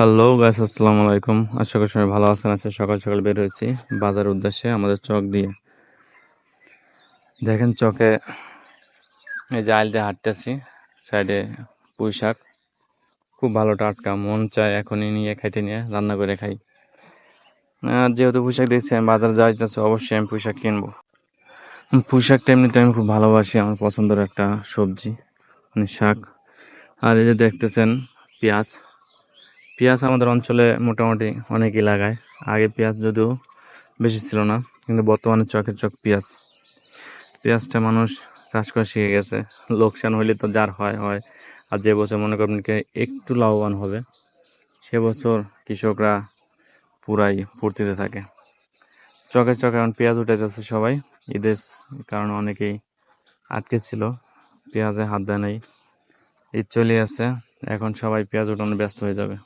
Hello guys আসসালামু আলাইকুম। আশা করি সবাই ভালো আছেন। আজকে সকাল সকাল বের হয়েছি বাজার উদ্দেশ্যে আমাদের চক দিয়ে। দেখেন চকে এই যে আইল দিয়ে হাঁটতেছি, সাইডে পুঁই শাক। খুব ভালো টাটকা, মন চায় এখনই নিয়ে, খাইতে নিয়ে, রান্না করে খাই। যেহেতু পুঁই শাক দেখছি আমি বাজার যাইতেছি, অবশ্যই আমি পুঁই শাক কিনবো। পুঁই শাকটা এমনিতে আমি খুব ভালোবাসি, আমার পছন্দের একটা সবজি মানে শাক। আর এই যে দেখতেছেন পেঁয়াজ। পেঁয়াজ আমাদের অঞ্চলে মোটামুটি অনেকই লাগায় আগে পেঁয়াজ যদিও বেশি ছিল না, কিন্তু বর্তমানে চকের চক পেঁয়াজ। পেঁয়াজটা মানুষ চাষ করা শিখে গেছে। লোকসান হইলে তো যার হয় হয়। আর যে বছর মনে করেন একটু লাভবান হবে, সে বছর কৃষকরা পুরাই ফুর্তিতে থাকে। চকে চকে এখন পেঁয়াজ উঠাইতেছে সবাই। ঈদের কারণে অনেকেই আটকে ছিল, পেঁয়াজে হাত দেয় নাই। ঈদ চলে আছে এখন সবাই পেঁয়াজ উঠানো ব্যস্ত হয়ে যাবে।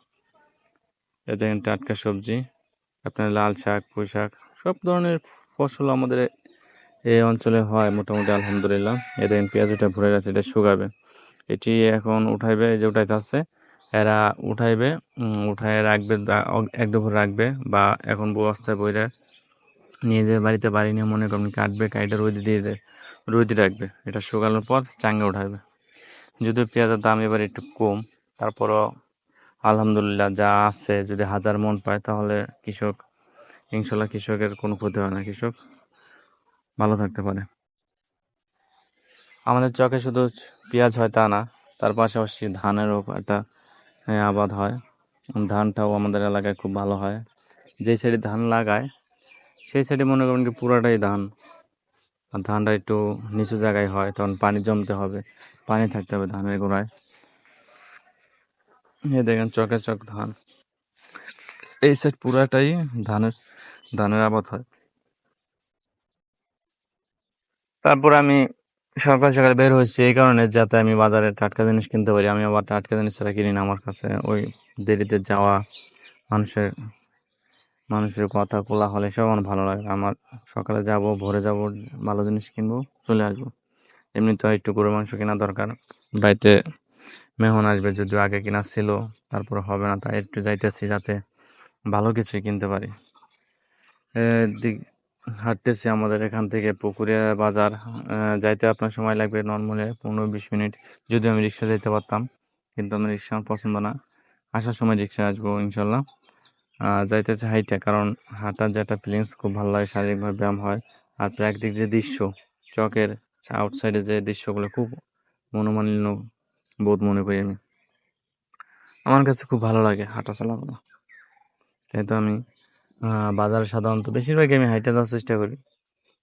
দেখেন টাটকা সবজি, আপনার লাল শাক, পুঁই শাক, সব ধরনের ফসল আমাদের এই অঞ্চলে হয় মোটামুটি, আলহামদুলিল্লাহ। এ দেখেন পেঁয়াজ উঠে ভরে গেছে, এটা শুকাবে। এটি এখন উঠাইবে, এই যে উঠাইতে আছে এরা উঠাইবে উঠায় রাখবে এক দুপুর রাখবে বা এখন বস্তায় বইরা নিয়ে যে বাড়িতে বাড়ি নিয়ে মনে করেন কাটবে, কাইটা রোদ দিয়ে দেয় রোদ রাখবে। এটা শুকানোর পর চাঙ্গে উঠাবে। যদিও পেঁয়াজের দাম এবার একটু কম, তারপরও আলহামদুলিল্লাহ, যা আছে, যদি হাজার মন পায়, তাহলে কৃষক, ইনশাল্লাহ কৃষকের কোনো ক্ষতি হয় না। কৃষক, ভালো থাকতে পারে। আমাদের চকে শুধু পেঁয়াজ হয় তা না, তার পাশাপাশি ধানেরও একটা আবাদ হয়। ধানটাও আমাদের এলাকায় খুব ভালো হয়। যে সাইডে ধান লাগায়, সেই সাইডে মনে করেন কি পুরাটাই ধান। আর ধানটা একটু নিচু জায়গায় হয়, তখন পানি জমতে হবে, পানি থাকতে হবে ধানের গোড়ায়। এই দেখেন চকে চক ধান। এই সাইড পুরাটাই ধানের ধানের আবাদ হয়। তারপর আমি সকাল সকাল বের হয়েছি, এই কারণে যাতে আমি বাজারে টাটকা জিনিস কিনতে পারি। আমি আবার টাটকা জিনিস ছাড়া কিনি না আমার কাছে। ওই দেরিতে যাওয়া, মানুষের মানুষের কথা কোলা হলে সব আমার ভালো লাগে। আমার সকালে যাব, ভোরে যাব, ভালো জিনিস কিনবো, চলে আসব। এমনি তো একটু গরু মাংস কেনা দরকার। বাড়িতে মেহমান আসবে যদিও আগে কিনা ছিল, তারপর হবে না, তাই একটু যাইতেছি যাতে ভালো কিছুই কিনতে পারি। দিক, হাঁটতেছি আমাদের এখান থেকে পুকুরিয়া বাজার যাইতে আপনার সময় লাগবে নর্মালি পনেরো বিশ মিনিট। যদিও আমি রিক্সা যেতে পারতাম, কিন্তু আমার রিক্সা আমার পছন্দ না। আসার সময় রিক্সা আসব ইনশাল্লাহ। যাইতেছে হাইটে, কারণ হাঁটার যে একটা ফিলিংস খুব ভালো লাগে, শারীরিকভাবে ব্যায়াম হয়। আর প্রাকৃতিক যে দৃশ্য, চকের, আউটসাইডে যে দৃশ্যগুলো খুব মনোমালিন্য বোধ মনে করি আমি। আমার কাছে খুব ভালো লাগে হাঁটা চলা করা তাই তো আমি বাজারে সাধারণত বেশিরভাগই আমি হাইটে যাওয়ার চেষ্টা করি।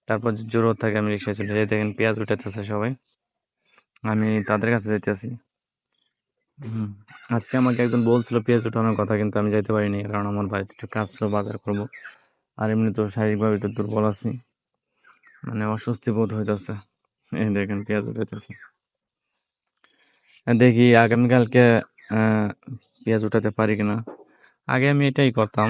তারপর জরুরত থাকে আমি রিক্সায় চলে যাই। দেখেন পেঁয়াজ উঠাইতেছে সবাই। আমি তাদের কাছে যাইতেছি। হুম। আজকে আমাকে একজন বলছিল পেঁয়াজ উঠানোর কথা, কিন্তু আমি যাইতে পারিনি, কারণ আমার বাড়িতে একটু কাজ ছিল, বাজার করব। আর এমনি তো শারীরিকভাবে একটু দুর্বল আছি। মানে অস্বস্তি বোধ হইতেছে। এই দেখেন পেঁয়াজ উঠাইতেছে। দেখি আগামীকালকে পেঁয়াজ উঠাতে পারি কিনা। আগে আমি এটাই করতাম।